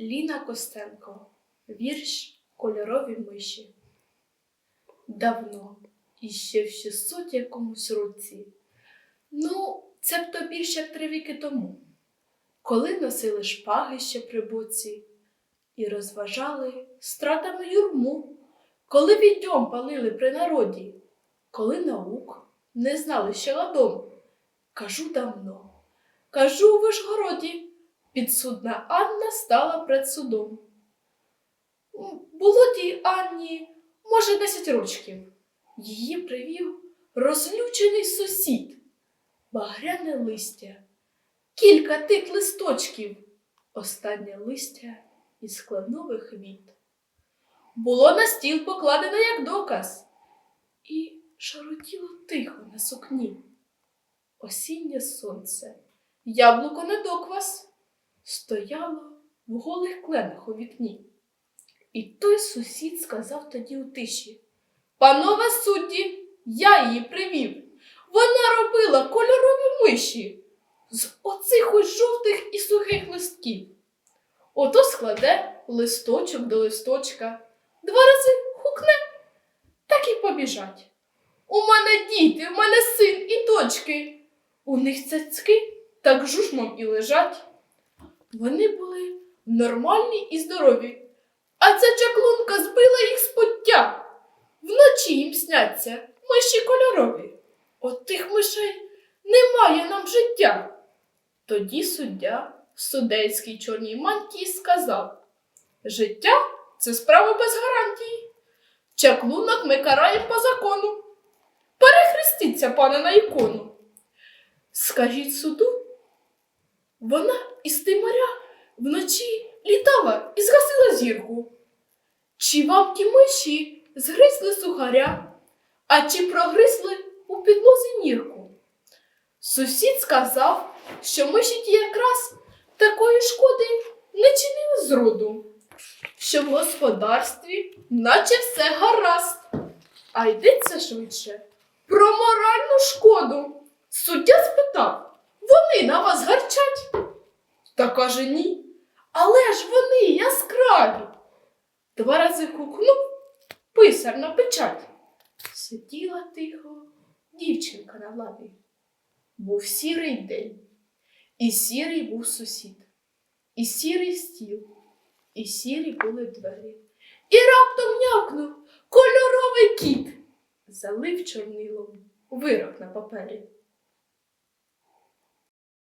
Ліна Костенко. Вірш Кольорові миші. Давно, іще в 600 якомусь році. Ну, це б то більш як три віки тому, коли носили шпаги ще при боці і розважали стратами юрму, коли відьом палили при народі, коли наук не знали ще ладом. Кажу давно, кажу у Вишгороді, підсудна Анна стала пред судом. Було тій Анні, може, десять рочків. Її привів розлючений сусід, багряне листя, кілька тих листочків, останнє листя із кленових віт. Було на стіл покладено як доказ, і шаротіло тихо на сукні. Осіннє сонце, яблуко не доквас, стояло в голих кленах у вікні. І той сусід сказав тоді у тиші: Панове судді, я її привів. Вона робила кольорові миші з оцих ось жовтих і сухих листків. Ото складе листочок до листочка, два рази хукне, так і побіжать. У мене діти, у мене син і дочки. У них цяцьки так жужмом і лежать. Вони були нормальні і здорові, а ця чаклунка збила їх з пуття. Вночі їм сняться миші кольорові. От тих мишей немає нам життя. Тоді суддя в судейській чорній мантії сказав: Життя це справа без гарантії. Чаклунок ми караємо по закону. Перехрестіться, пане, на ікону. Скажіть суду, вона із тимаря вночі літала і згасила зірку. Чи вам ті миші згризли сухаря, а чи прогризли у підлозі нірку? Сусід сказав, що миші ті якраз такої шкоди не чинили зроду, що в господарстві наче все гаразд, а йдеться швидше про моральну шкоду. Суддя спитав, вони на вас гарчать? Та каже ні. Але ж вони яскраві. Два рази гукнув писар на печать. Сиділа тихо дівчинка на лаві. Був сірий день, і сірий був сусід, і сірий стіл, і сірі були двері. І раптом нявкнув кольоровий кіт, залив чорнилом вирок на папері.